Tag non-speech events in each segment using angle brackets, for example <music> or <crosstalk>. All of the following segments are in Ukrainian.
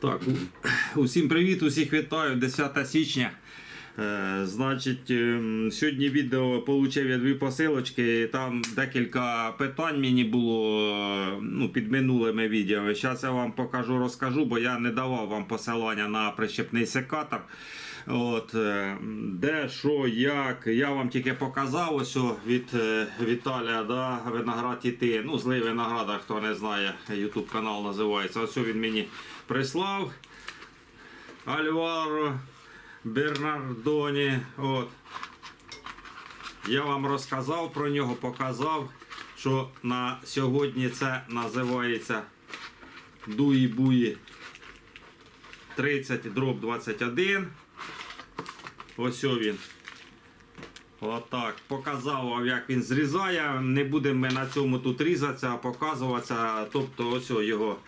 Так, усім привіт, усіх вітаю, 10 січня. Е, значить, е, сьогодні відео отримав я дві посилочки. Там декілька питань мені було ну, під минулими відео. Зараз я вам покажу, розкажу, бо я не давав вам посилання на прищепний секатор. От, е, де, що, як. Я вам тільки показав ось від е, Віталія, да, виноград іти. Ну, злий винограда, хто не знає, YouTube канал називається. Ось він мені прислав. Альваро Бернардоні. От. Я вам розказав про нього, показав, що на сьогодні це називається Дуї Буї 30 дроб 21. Ось він. Отак. Показав як він зрізає. Не будемо на цьому тут різатися, показуватися. Тобто ось його.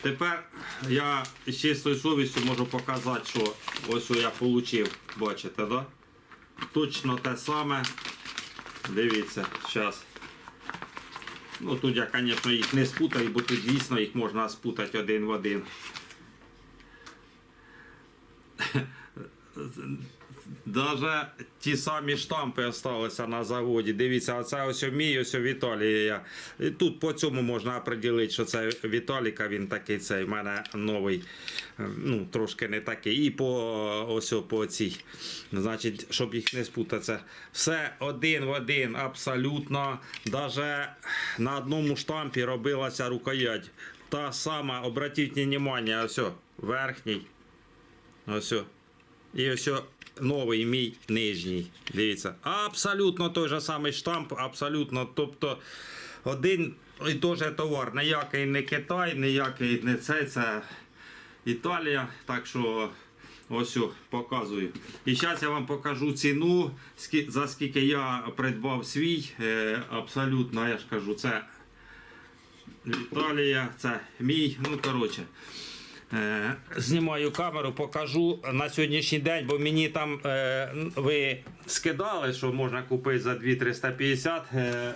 Тепер я з чистою совістю можу показати, що ось я отримав. Бачите, да? Точно те саме. Дивіться, зараз. Ну тут я, звісно, їх не спутаю, бо тут дійсно їх можна спутати один в один. Даже ті самі штампи залишилися на заводі. Дивіться, оце ось мій, ось Віталія. І Тут по цьому можна определити, що це Віталіка, він такий цей в мене новий, е, ну трошки не такий. І по ось по цій. Значить, щоб їх не спутатися. Все один в один, абсолютно. Даже на одному штампі робилася рукоять. Та сама, обратіть внимание, ось верхній. Ось. І ось новий мій нижній. Дивіться. Абсолютно той же самий штамп, абсолютно. Тобто один і той же товар. Ніякий не Китай, ніякий не це, це Італія. Так що ось показую. І зараз я вам покажу ціну, за скільки я придбав свій. Е, Абсолютно, я ж кажу, це Італія, це мій. Ну, коротше. Е, Знімаю камеру, покажу на сьогоднішній день, бо мені там е, ви скидали, що можна купити за 2,350. Е, е,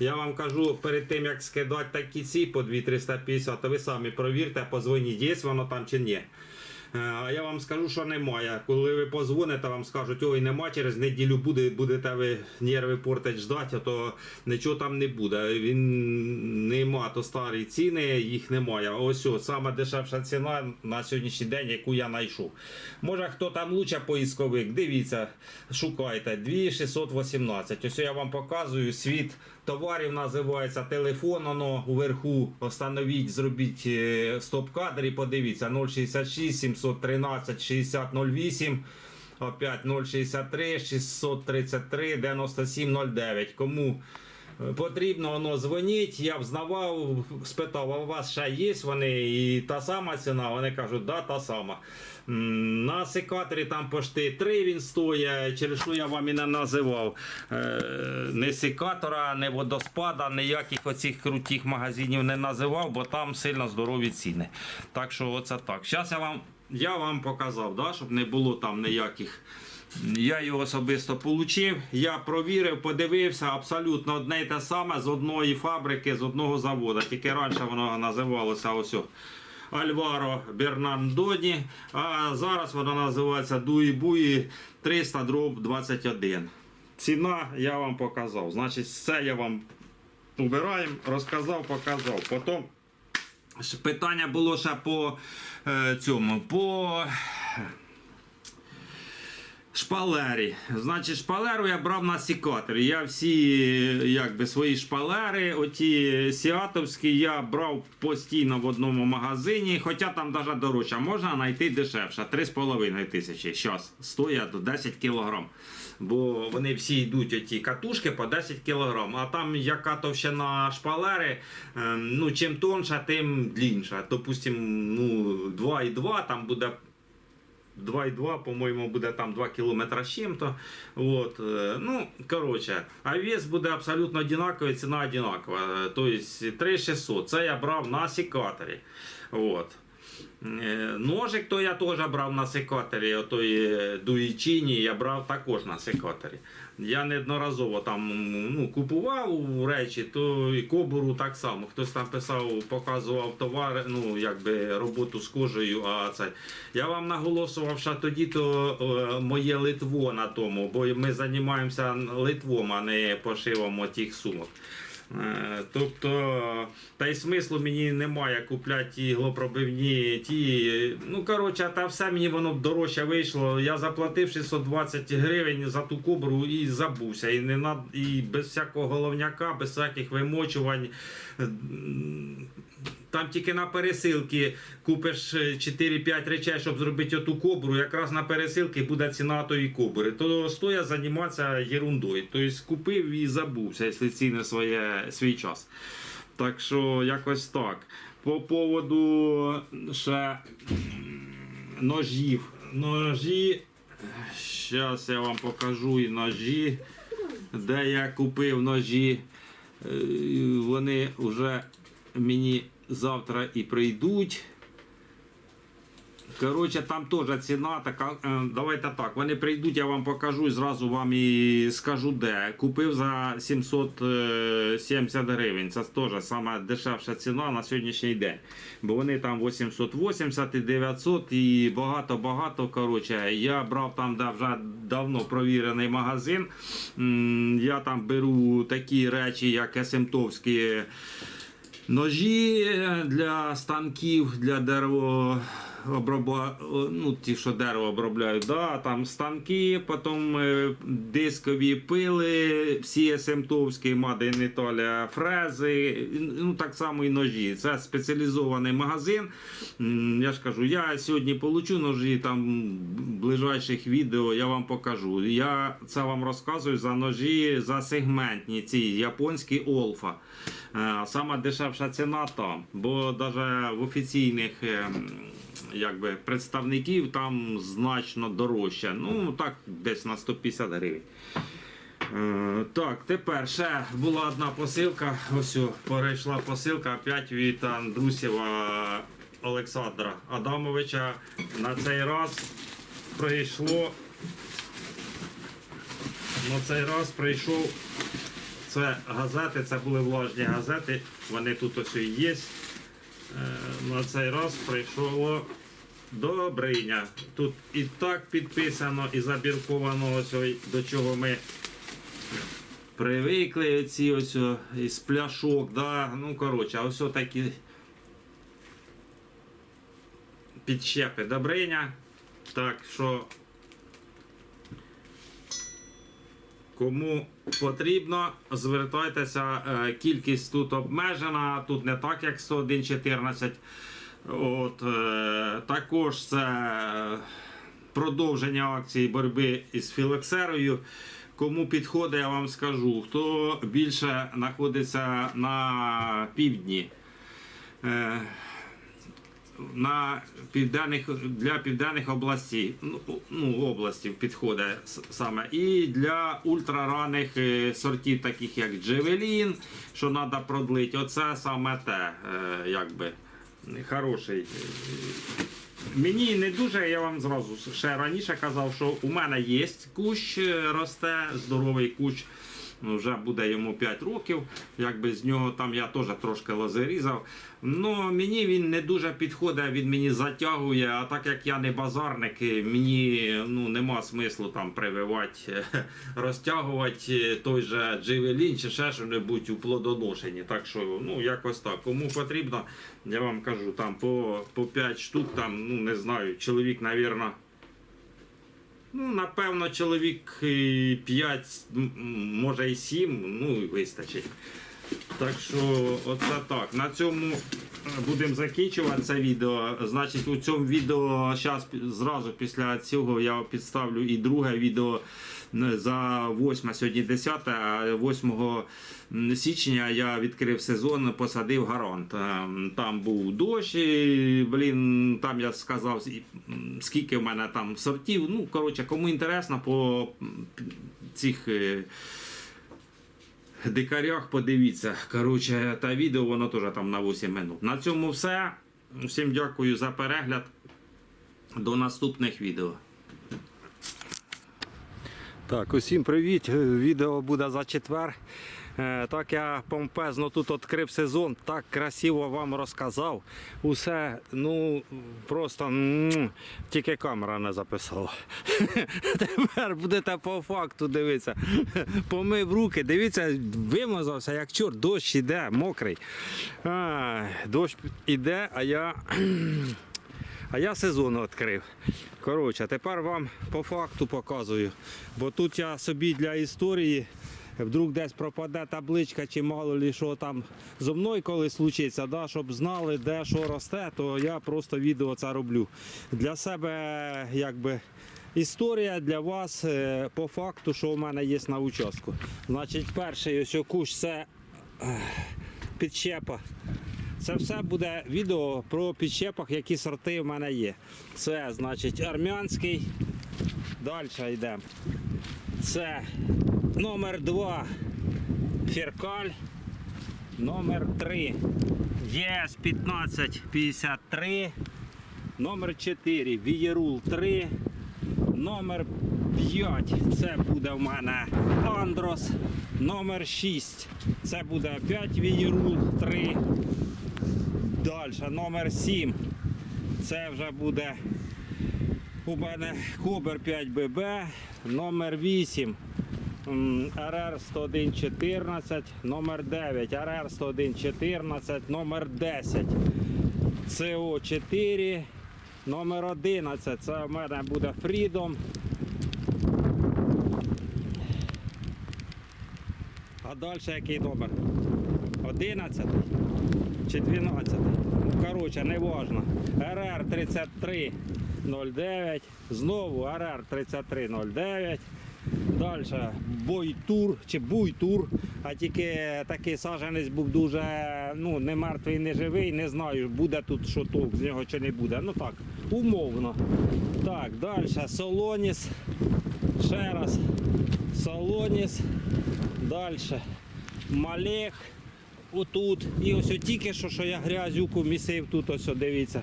я вам кажу, перед тим як скидати такі ці по 2,350, то ви самі провірте, позвоніть, є воно там чи ні. Е, А я вам скажу, що немає. Коли ви позвоните, вам скажуть, ой, нема, через неділю буде, будете ви нерви портить ждати, то нічого там не буде. Він нема, то старі ціни, їх немає. Ось о, саме дешевша ціна на сьогоднішній день, яку я знайшов. Може хто там лучше поисковик, дивіться, шукайте 2618. Ось я вам показую світ товарів називається телефон, воно уверху встановіть, зробіть е, стоп-кадр і подивіться 066 713 6008. Опять 063 633 9709. Кому потрібно, воно дзвоніть. Я взнавав, спитав, а у вас ще є вони і та сама ціна. Вони кажуть, да, та сама. На секаторі там пошти 3 він стоїть, через що я вам і не називав. Не секатора, не водоспада, ніяких оцих крутих магазинів не називав, бо там сильно здорові ціни. Так що оце так. Зараз я вам, я вам показав, да, щоб не було там ніяких. Я його особисто отримав, я провірив, подивився, абсолютно одне й те саме з одної фабрики, з одного заводу. Тільки раніше воно називалося ось Альваро Бернандоні, а зараз воно називається Дуї Буї 300 дроб 21. Ціна я вам показав. Значить, це я вам убираємо, розказав, показав. Потім питання було ще по е, цьому. по Шпалері. Значить, шпалеру я брав на сікаторі. Я всі якби, свої шпалери, оті сіатовські, я брав постійно в одному магазині, хоча там навіть дорожче. Можна знайти дешевше, 3,5 тисячі. Зараз стоять 10 кілограм. Бо вони всі йдуть оті катушки по 10 кілограм. А там яка товщина шпалери, ем, ну чим тонша, тим длінша. Допустим, ну 2,2 там буде 2,2, по-моєму, буде там 2 кілометра з чим-то. От, е, ну, коротше, а вес буде абсолютно одинаковий, ціна одинакова. Е, Тобто 3600. Це я брав на секаторі. От. Е, Ножик то я теж брав на секаторі, отой дуїчині я брав також на секаторі. Я неодноразово там ну, купував речі, то і кобуру так само. Хтось там писав, показував товар, ну якби роботу з кожею. А це я вам наголошував, що тоді то е, моє литво на тому, бо ми займаємося литвом, а не пошивом тих сумок. Е, Тобто, та й смислу мені немає купляти ті глопробивні, ті. Ну, коротше, та все мені воно дорожче вийшло. Я заплатив 620 гривень за ту кобру і забувся. І, не над... і без всякого головняка, без всяких вимочувань. Там тільки на пересилки купиш е, 4-5 речей, щоб зробити оту кобру. Якраз на пересилки буде ціна тої кобри. То стоя займатися ерундою. Тобто купив і забувся, якщо ціне своє, свій час. Так що якось так. По поводу ще ножів. Ножі. Зараз я вам покажу і ножі, де я купив ножі. Е, Вони вже мені завтра і прийдуть. Коротше, там теж ціна така. е, Давайте так. Вони прийдуть, я вам покажу і зразу вам і скажу де. Купив за 770 гривень. Це теж саме дешевша ціна на сьогоднішній день. Бо вони там 880 і 900 і багато-багато. Коротше, я брав там, де вже давно провірений магазин. Я там беру такі речі, як есемтовські. Ножі для станків, для дерево оброба... ну, ті, що дерево обробляють, да, там станки, потім е, дискові пили, всі есемтовські, Made in фрези, ну так само і ножі. Це спеціалізований магазин. Я ж кажу, я сьогодні получу ножі, там ближайших відео я вам покажу. Я це вам розказую за ножі, за сегментні ці японські Олфа. Е, Сама дешевша ціна там, бо навіть в офіційних ем, якби, представників там значно дорожче. Ну так, десь на 150 гривень. Е, Так, тепер ще була одна посилка. Ось перейшла посилка опять від Андрусєва Олександра Адамовича. На цей раз прийшло. На цей раз прийшов це газети, це були влажні газети, вони тут ось і є. Е, На цей раз прийшло Добриня. Тут і так підписано, і забірковано ось до чого ми привикли оці ось із пляшок. Да? Ну, коротше, ось такі підщепи Добриня. Так що Кому потрібно, звертайтеся. е, Кількість тут обмежена, тут не так, як 101.14. От, е, також це продовження акції боротьби із філоксерою. Кому підходить, я вам скажу. Хто більше знаходиться на півдні. Е, на південних для південних областей, ну, ну областів підходить саме і для ультрараних е, сортів, таких як Джевелін, що треба продлити. Оце саме те, е, якби хороший. Мені не дуже, я вам зразу ще раніше казав, що у мене є кущ, е, росте, здоровий кущ. Ну, Вже буде йому 5 років. Якби з нього там я теж трошки лози різав. Ну мені він не дуже підходить, він мені затягує. А так як я не базарник, мені ну нема смислу там прививати, розтягувати е, той же джевелін чи ще що-небудь у плодоношенні. Так що, ну якось так. Кому потрібно, я вам кажу, там по, по 5 штук, там, ну не знаю, чоловік, навірно. Ну, напевно, чоловік 5, може і 7, ну і вистачить. Так що, оце так. На цьому будемо закінчувати це відео. Значить, у цьому відео зараз зразу після цього я підставлю і друге відео е, за 8, сьогодні 10, а 8 січня я відкрив сезон, посадив гарант. Е, Там був дощ, і, блін, там я сказав, скільки в мене там сортів. Ну, коротше, кому інтересно по цих. Дикарях подивіться. Коротше, та відео воно теж там на 8 минут. На цьому все. Всім дякую за перегляд. До наступних відео. Так, усім привіт. Відео буде за четвер. Е, Так я помпезно тут відкрив сезон, так красиво вам розказав. Усе, ну просто тільки камера не записала. <laughs> Тепер будете по факту дивитися. Помив руки, дивіться, вимазався, як чорт, дощ іде, мокрий. А, дощ іде, а я. <clears throat> А я сезон відкрив. Коротше, тепер вам по факту показую. Бо тут я собі для історії, вдруг десь пропаде табличка, чи мало ли що там зо мною колись случиться, да, щоб знали, де що росте, то я просто відео це роблю. Для себе якби. Історія для вас е, по факту, що у мене є на участку. Значить, перший ось кущ це е, підщепа. Це все буде відео про підщепах, які сорти в мене є. Це, значить, армянський. Далі йдемо. Це номер 2 феркаль. Номер 3 ЄС 1553. Номер 4 Вієрул 3. Номер 5 це буде в мене Андрос. Номер 6 це буде опять Вієрул 3. Далі, номер 7. Це вже буде у мене Кобер 5ББ, номер 8. РР 10114, номер 9, РР 10114, номер 10, СО 4, номер 11. Це в мене буде Freedom. А далі який номер? 11 чи 12. Ну, коротше, не важно. РР 3309. Знову РР 3309. Далі бойтур чи буйтур, а тільки такий саджанець був дуже ну, не мертвий, не живий, не знаю, буде тут що толк з нього чи не буде. Ну так, умовно. Так, далі Солоніс. Ще раз. Солоніс. Далі. Малех. Отут. І ось тільки що, що я грязюку місив тут, ось дивіться.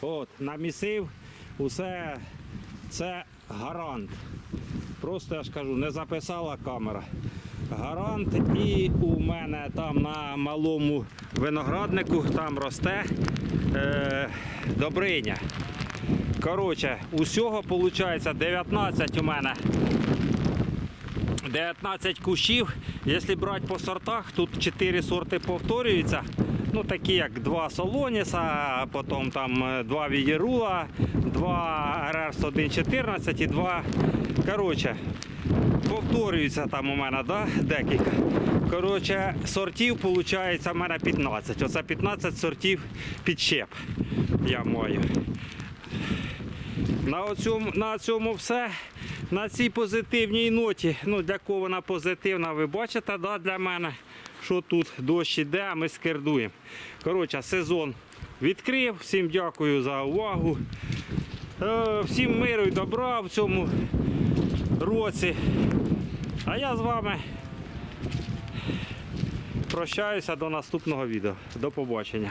От, намісив. Усе це гарант. Просто я ж кажу, не записала камера. Гарант. І у мене там на малому винограднику там росте е, добриня. Коротше, усього виходить 19 у мене 19 кущів. Якщо брати по сортах, тут 4 сорти повторюються. Ну, такі як два Солоніса, потім там е, два Вієрула, два РР 114 і два. Коротше, повторюються там у мене, да? декілька. Коротше, сортів виходить у мене 15. Оце 15 сортів підщеп я маю. На цьому, на цьому все. На цій позитивній ноті. Ну, для кого вона позитивна, ви бачите, да, для мене, що тут дощ іде, а ми скердуємо. Коротше, сезон відкрив. Всім дякую за увагу. Е, Всім миру і добра в цьому році. А я з вами прощаюся до наступного відео. До побачення.